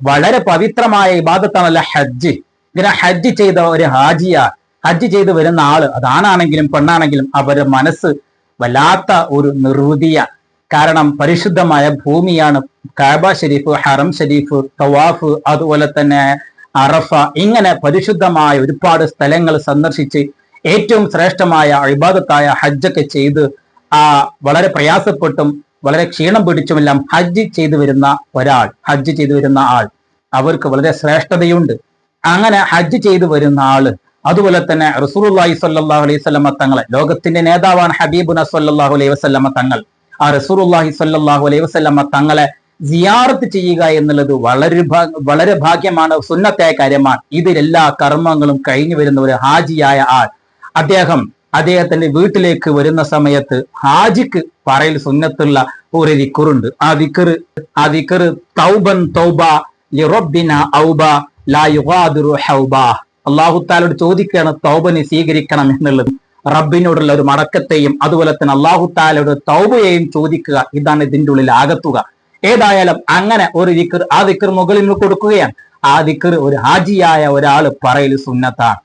വളരെ പവിത്രമായ ഇബാദത്താണല്ല ഹജ്ജ്. ഇങ്ങനെ ഹജ്ജ് ചെയ്ത ഒരു ഹാജിയ ഹജ്ജ് ചെയ്ത് വരുന്ന ആൾ അതാണാണെങ്കിലും പെണ്ണാണെങ്കിലും അവരുടെ മനസ്സ് വല്ലാത്ത ഒരു നിർവൃതിയ. കാരണം പരിശുദ്ധമായ ഭൂമിയാണ് കാബ ഷരീഫ് ഹറം ഷരീഫ് തവാഫ് അതുപോലെ തന്നെ അറഫ. ഇങ്ങനെ പരിശുദ്ധമായ ഒരുപാട് സ്ഥലങ്ങൾ സന്ദർശിച്ച് ഏറ്റവും ശ്രേഷ്ഠമായ ഇബാദത്തായ ഹജ്ജൊക്കെ ചെയ്ത് ആ വളരെ പ്രയാസപ്പെട്ടും വളരെ ക്ഷീണം പിടിച്ചുമെല്ലാം ഹജ്ജ് ചെയ്തു വരുന്ന ഒരാൾ ഹജ്ജ് ചെയ്തു വരുന്ന ആൾ. അവർക്ക് വളരെ ശ്രേഷ്ഠതയുണ്ട്. അങ്ങനെ ഹജ്ജ് ചെയ്തു വരുന്ന ആൾ അതുപോലെ തന്നെ റസൂലുള്ളാഹി സല്ലാഹു അലൈഹി വസല്ലമ തങ്ങളെ ലോകത്തിന്റെ നേതാവാണ് ഹബീബുന സ്വല്ലല്ലാഹു അലൈഹി വസല്ലമ തങ്ങൾ. ആ റസൂലുള്ളാഹി സ്വല്ലല്ലാഹു അലൈഹി വസല്ലമ തങ്ങളെ സിയാറത്ത് ചെയ്യുക എന്നുള്ളത് വളരെ വളരെ ഭാഗ്യമാണ് സുന്നത്തായ കാര്യമാണ്. ഇതിലെല്ലാ കർമ്മങ്ങളും കഴിഞ്ഞു വരുന്ന ഒരു ഹാജിയായ ആൾ. അദ്ദേഹം അദ്ദേഹത്തിന്റെ വീട്ടിലേക്ക് വരുന്ന സമയത്ത് ഹാജിക്ക് പറയിൽ സുന്നത്തുള്ള ഒരു ദിക്കറുണ്ട് ആ വിക്കറ് ആ വിക്കറ് തൗബൻ തൗബ ലിറബിന ഔബ ലാ യുഗാദുറു ഹൗബ. അള്ളാഹുത്താലോട് ചോദിക്കുകയാണ് തൗബനെ സ്വീകരിക്കണം എന്നുള്ളത്. റബ്ബിനോടുള്ള ഒരു മടക്കത്തെയും അതുപോലെ തന്നെ അള്ളാഹുത്താലോട് തൗബയെയും ചോദിക്കുക ഇതാണ് ഇതിന്റെ ഉള്ളിൽ ആകത്തുക. ഏതായാലും അങ്ങനെ ഒരു ദിക്കർ ആ ദിക്കർ മുകളിൽ കൊടുക്കുകയാണ്. ആ ദിക്കർ ഒരു ഹാജിയായ ഒരാൾ പറയൽ സുന്നത്താണ്.